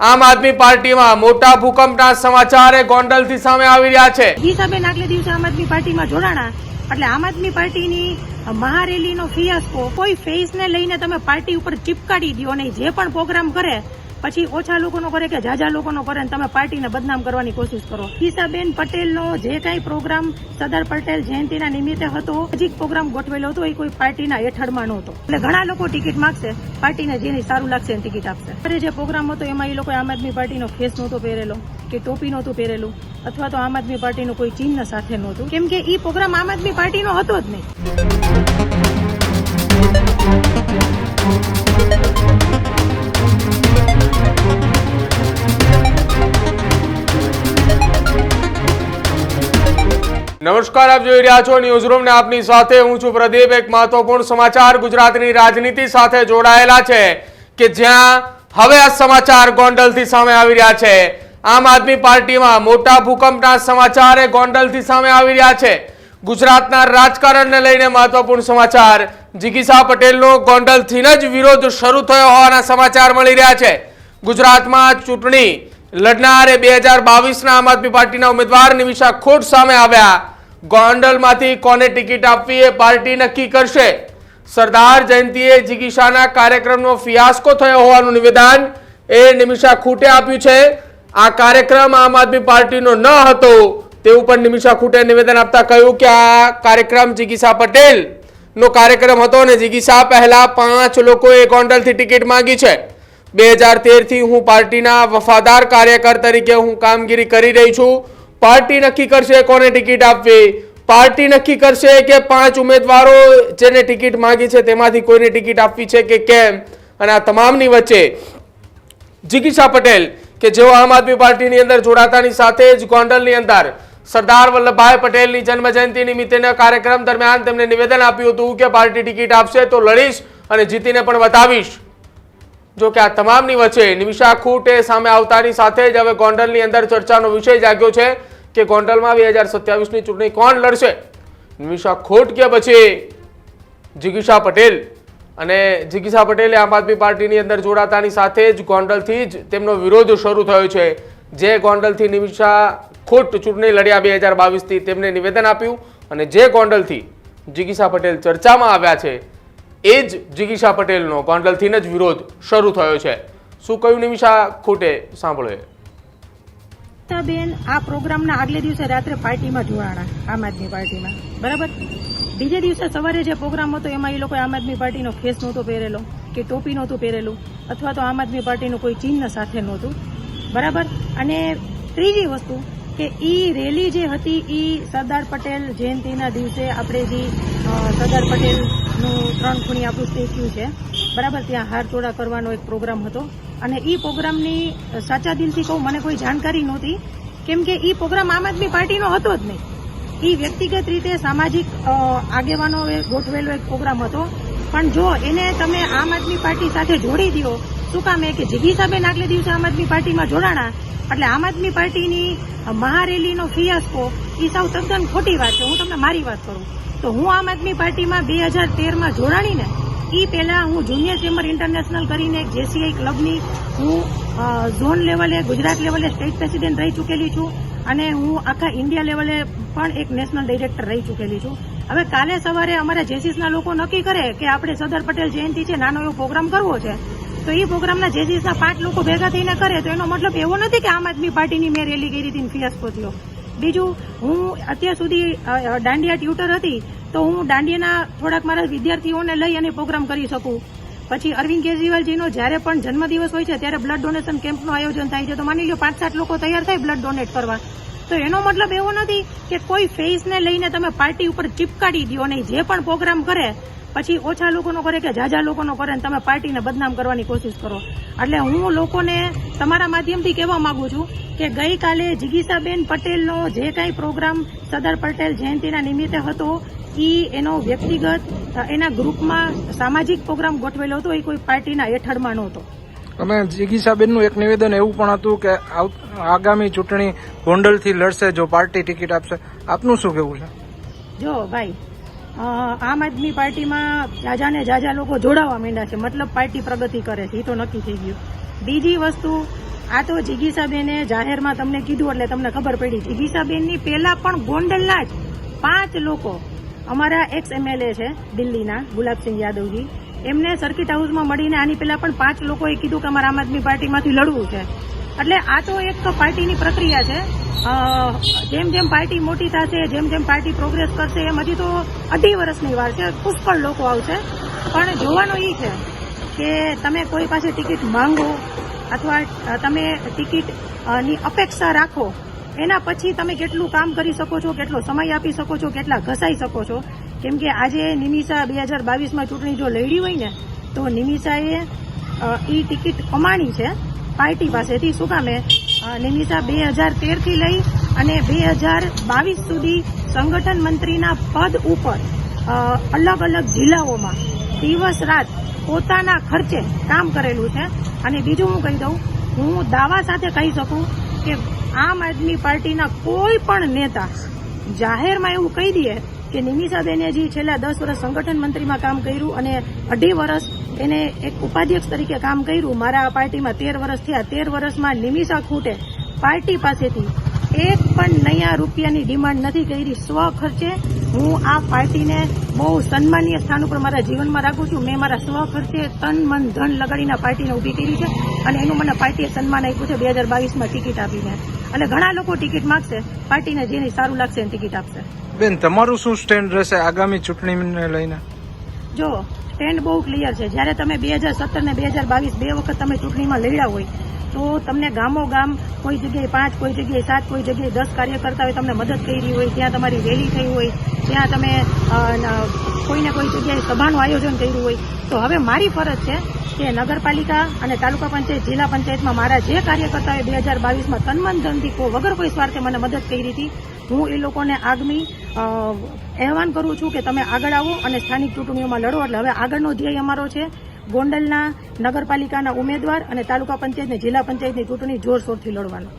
આમ આદમી પાર્ટીમાં મોટા ભૂકંપના સમાચાર એ ગોંડલથી સામે આવી રહ્યા છે. ગીતાબેન આગલે દિવસે આમ આદમી પાર્ટીમાં જોડાણા. એટલે આમ આદમી પાર્ટીની મહારેલીનો ફિયાસ્કો. કોઈ ફેસને લઈને તમે પાર્ટી ઉપર ચીપકાડી દો નહીં. જે પણ પ્રોગ્રામ કરે પછી ઓછા લોકોનો કરે કે જાજા લોકોનો કરે ને તમે પાર્ટીને બદનામ કરવાની કોશિશ કરો. ઈશાબેન પટેલનો જે કાંઈ પ્રોગ્રામ સરદાર પટેલ જયંતિના નિમિત્તે હતો હજી પ્રોગ્રામ ગોઠવેલો હતો, એ કોઈ પાર્ટીના હેઠળમાં નહોતો. એટલે ઘણા લોકો ટિકિટ માંગશે, પાર્ટીને જેની સારું લાગશે એને ટિકિટ આપશે. અરે જે પ્રોગ્રામ હતો, એમાં એ લોકોએ આમ આદમી પાર્ટીનો ફેસ નહોતો પહેરેલો, કે ટોપી નહોતું પહેરેલું, અથવા તો આમ આદમી પાર્ટીનું કોઈ ચિહ્ન સાથે નહોતું. કેમ કે એ પ્રોગ્રામ આમ આદમી પાર્ટીનો હતો જ નહીં. નમસ્કાર, આપ જોઈ રહ્યા છો ન્યૂઝ રૂમ ને આપની સાથે હું છું પ્રદીપ. એક મહત્વપૂર્ણ સમાચાર ગુજરાતની રાજનીતિ સાથે જોડાયેલા છે કે જ્યાં હવે આ સમાચાર ગોંડલથી સામે આવી રહ્યા છે. આમ આદમી પાર્ટીમાં મોટા ભૂકંપના સમાચાર એ ગોંડલથી સામે આવી રહ્યા છે. ગુજરાતના રાજકારણને લઈને મહત્વપૂર્ણ સમાચાર. જીગીસા પટેલનો ગોંડલથી જ વિરોધ શરૂ થયો હોવાના સમાચાર મળી રહ્યા છે. ગુજરાતમાં ચૂંટણી લડનાર બે હજાર બાવીસના આમ આદમી પાર્ટીના ઉમેદવાર નિમિષા ખોટ સામે આવ્યા. ગોંડલમાંથી કોને ટિકિટ આપવી એ પાર્ટી નક્કી કરશે? સરદાર જયંતિએ જિગીશાના કાર્યક્રમનો ફિયાસ્કો થયો હોવાનું નિવેદન એ નિમિષા ખૂટે આપ્યું છે. આ કાર્યક્રમ આમ આદમી પાર્ટીનો ન હતો તેવું પણ નિમિષા ખૂટે નિવેદન આપતા કહ્યું કે આ કાર્યક્રમ જિગીશા પટેલ નો કાર્યક્રમ હતો અને જિગીશા પહેલા પાંચ લોકોએ ગોંડલથી ટિકિટ માંગી છે. બે હજાર તેરથી હું પાર્ટીના વફાદાર કાર્યકર તરીકે હું કામગીરી કરી રહી છું. પાર્ટી નક્કી કરશે કોને ટિકિટ આપવી? પાર્ટી નક્કી કરશે કે પાંચ ઉમેદવારો જેને ટિકિટ માંગી છે તેમાંથી કોઈને ટિકિટ આપવી છે કે કેમ? અને આ તમામની વચ્ચે જિગીશા પટેલ, કે જેઓ આમ આદમી પાર્ટીની અંદર જોડાતાની સાથે જ ગોંડલની અંદર સરદાર વલ્લભભાઈ પટેલની જન્મજયંતિ નિમિત્તેના કાર્યક્રમ દરમિયાન તેમને નિવેદન આપ્યું હતું કે પાર્ટી ટિકિટ આપશે તો લડીશ અને જીતીને પણ બતાવીશ જો કે આ તમામની વચ્ચે નિમિષા ખૂટે સામે આવતાની સાથે જ હવે ગોંડલની અંદર ચર્ચાનો વિષય જાગ્યો છે કે ગોંડલમાં બે હજાર સત્યાવીસની ચૂંટણી કોણ લડશે? નિમિષા ખોટ કે પછી જિગીષા પટેલ? અને જિગીષા પટેલે આમ આદમી પાર્ટીની અંદર જોડાતાની સાથે જ ગોંડલથી જ તેમનો વિરોધ શરૂ થયો છે. જે ગોંડલથી નિમિષા ખોટ ચૂંટણી લડ્યા બે હજાર બાવીસથી તેમને નિવેદન આપ્યું અને જે ગોંડલથી જિગીષા પટેલ ચર્ચામાં આવ્યા છે એ જ જિગીશા પટેલનો ગોંડલથી જ વિરોધ શરૂ થયો છે. શું કહ્યું નિમિષા ખોટે? સાંભળો. બેન આ પ્રોગ્રામના આગલે દિવસે રાત્રે પાર્ટીમાં જોડાણા, આમ આદમી પાર્ટીમાં. બરાબર? બીજે દિવસે સવારે જે પ્રોગ્રામ હતો, એમાં એ લોકો આમ આદમી પાર્ટીનો ફેસ નહોતો પહેરેલો, કે ટોપી નહોતું પહેરેલું, અથવા તો આમ આદમી પાર્ટીનું કોઈ ચિહ્ન સાથે નહોતું. બરાબર? અને ત્રીજી વસ્તુ કે ઈ રેલી જે હતી ઈ સરદાર પટેલ જયંતિના દિવસે આપણે જે સરદાર પટેલનું ત્રણ ખૂણી આપણું સ્ટેચ્યુ છે. બરાબર, ત્યાં હાર ચોડા કરવાનો એક પ્રોગ્રામ હતો. અને ઈ પ્રોગ્રામની સાચા દિલથી કહું, મને કોઈ જાણકારી નહોતી. કેમ કે ઈ પ્રોગ્રામ આમ આદમી પાર્ટીનો હતો જ નહીં. ઈ વ્યક્તિગત રીતે સામાજિક આગેવાનો ગોઠવેલો એક પ્રોગ્રામ હતો. પણ જો એને તમે આમ આદમી પાર્ટી સાથે જોડી દો, શું કામ એ કે જિગીસાબેન આગલે દિવસે આમ આદમી પાર્ટીમાં જોડાણા? એટલે આમ આદમી પાર્ટીની મહારેલીનો ફિયાસ્કો, એ સૌ તદ્દન ખોટી વાત છે. હું તમને મારી વાત કરું. તો હું આમ આદમી પાર્ટીમાં બે હજાર તેરમાં જોડાણીને એ પહેલા હું જુનિયર ચેમ્બર ઇન્ટરનેશનલ કરીને એક જેસીઆઈ ક્લબની હું ઝોન લેવલે, ગુજરાત લેવલે સ્ટેટ પ્રેસિડેન્ટ રહી ચૂકેલી છું અને હું આખા ઇન્ડિયા લેવલે પણ એક નેશનલ ડિરેક્ટર રહી ચૂકેલી છું. હવે કાલે સવારે અમારા જેસીસના લોકો નક્કી કરે કે આપણે સરદાર પટેલ જયંતિ છે, નાનો એવો પ્રોગ્રામ કરવો છે. તો એ પ્રોગ્રામના જેસીસના પાંચ લોકો ભેગા થઈને કરે તો એનો મતલબ એવો નથી કે આમ આદમી પાર્ટીની મેં રેલી કરી હતી ફિયાસ્કો બીજું, હું અત્યાર સુધી દાંડિયા ટ્યુટર હતી તો હું દાંડિયાના થોડાક મારા વિદ્યાર્થીઓને લઈ અને પ્રોગ્રામ કરી શકું. પછી અરવિંદ કેજરીવાલજીનો જ્યારે પણ જન્મદિવસ હોય છે, ત્યારે બ્લડ ડોનેશન કેમ્પનું આયોજન થાય છે. તો માની લો પાંચ સાત લોકો તૈયાર થાય બ્લડ ડોનેટ કરવા. તો એનો મતલબ એવો નથી કે કોઈ ફેસને લઈને તમે પાર્ટી ઉપર ચીપકાડી દો નહીં જે પણ પ્રોગ્રામ કરે, પછી ઓછા લોકોનો કરે કે જાજા લોકોનો કરે ને તમે પાર્ટીને બદનામ કરવાની કોશિશ કરો. એટલે હું લોકોને તમારા માધ્યમથી કહેવા માંગુ છું કે ગઈકાલે જિગીસાબેન પટેલનો જે કાંઈ પ્રોગ્રામ સરદાર પટેલ જયંતિના નિમિત્તે હતો એ એનો વ્યક્તિગત, એના ગ્રુપમાં સામાજિક પ્રોગ્રામ ગોઠવેલો હતો એ કોઈ પાર્ટીના હેઠળમાં નહોતો. અમે જિગીસાબેનનું એક નિવેદન એવું પણ હતું કે આગામી ચૂંટણી ગોંડલથી લડશે જો પાર્ટી ટિકિટ આપશે. આપનું શું કેવું છે? જો ભાઈ આમ આદમી પાર્ટીમાં જાજાને જાજા લોકો જોડાવા માંડ્યા છે, મતલબ પાર્ટી પ્રગતિ કરે છે, એ તો નક્કી થઈ ગયું. બીજી વસ્તુ, આ તો જિગીસાબેને જાહેરમાં તમને કીધું એટલે તમને ખબર પડી. જિગીસાબેનની પહેલા પણ ગોંડલના જ પાંચ લોકો અમારા એક્સ એમએલએ છે, દિલ્હીના, ગુલાબસિંહ યાદવજી એમને સર્કિટ હાઉસમાં મળીને આની પહેલા પણ પાંચ લોકોએ કીધું કે અમારે આમ આદમી પાર્ટીમાંથી લડવું છે. એટલે આ તો એક પાર્ટીની પ્રક્રિયા છે. જેમ જેમ પાર્ટી મોટી થશે, જેમ જેમ પાર્ટી પ્રોગ્રેસ કરશે, એમ હજી તો અઢી વર્ષની વાર છે. પુષ્કળ લોકો આવશે. પણ જોવાનું એ છે કે તમે કોઈ પાસે ટિકિટ માંગો અથવા તમે ટિકિટની અપેક્ષા રાખો એના પછી તમે કેટલું કામ કરી શકો છો, કેટલો સમય આપી શકો છો, કેટલા ઘસાઈ શકો છો? કેમ કે આજે નિમિષા બે હજાર બાવીસમાં ચૂંટણી જો લડી હોય ને, તો નિમિષાએ એ ટિકિટ કમાણી છે પાર્ટી પાસેથી. શું કામે નિમિષા બે હજાર તેરથી લઈ અને બે હજાર બાવીસ સુધી સંગઠન મંત્રીના પદ ઉપર અલગ અલગ જિલ્લાઓમાં દિવસ રાત પોતાના ખર્ચે કામ કરેલું છે. અને બીજું હું કહી દઉં, હું દાવા સાથે કહી શકું કે આમ આદમી પાર્ટીના કોઈ પણ નેતા જાહેરમાં એવું કહી દે કે નિમિષાબેને જે છેલ્લા દસ વર્ષ સંગઠન મંત્રીમાં કામ કર્યું અને અઢી વર્ષ એને એક ઉપાધ્યક્ષ તરીકે કામ કર્યું. મારા આ પાર્ટીમાં તેર વર્ષ થયા. તેર વર્ષમાં નિમિષા ખૂટે. પાર્ટી પાસેથી એક પણ નયા રૂપિયાની ડિમાન્ડ નથી કરી. સ્વ ખર્ચે હું આ પાર્ટીને બહુ સન્માનીય સ્થાન ઉપર મારા જીવનમાં રાખું છું. મેં મારા સ્વ ખર્ચે તન મન ધન લગાડીને પાર્ટીને ઊભી કરી છે. અને એનું મને પાર્ટીએ સન્માન આપ્યું છે બે હજાર બાવીસમાં ટિકિટ આપીને. અને ઘણા લોકો ટિકિટ માગશે પાર્ટીને જેની સારું લાગશે એને ટિકિટ આપશે. બેન તમારું શું સ્ટેન્ડ રહેશે આગામી ચૂંટણીને લઈને? જો સ્ટેન્ડ બહુ ક્લિયર છે. જ્યારે તમે બે હજાર સત્તર ને બે હજાર બાવીસ બે વખત તમે ચૂંટણીમાં લડ્યા હોય તો તમને ગામો ગામ કોઈ જગ્યાએ પાંચ, કોઈ જગ્યાએ સાત, કોઈ જગ્યાએ દસ કાર્યકર્તા હોય તમને મદદ કરી હોય, ત્યાં તમારી રેલી થઈ હોય, ત્યાં તમે કોઈને કોઈ જગ્યાએ સભાનું આયોજન કર્યું હોય. તો હવે મારી ફરજ છે કે નગરપાલિકા અને તાલુકા પંચાયત, જિલ્લા પંચાયતમાં મારા જે કાર્યકર્તાઓએ બે હજાર બાવીસમાં તનમન ધનથી વગર કોઈ સ્વાર્થે મને મદદ કરી હતી, હું એ લોકોને આગમી અહેવાન કરું છું કે તમે આગળ આવો અને સ્થાનિક ચૂંટણીઓમાં લડો. એટલે હવે આગળનો ધ્યેય અમારો છે ગોંડલના નગરપાલિકાના ઉમેદવાર અને તાલુકા પંચાયતની જિલ્લા પંચાયતની ચૂંટણી જોરશોરથી લડવાનો.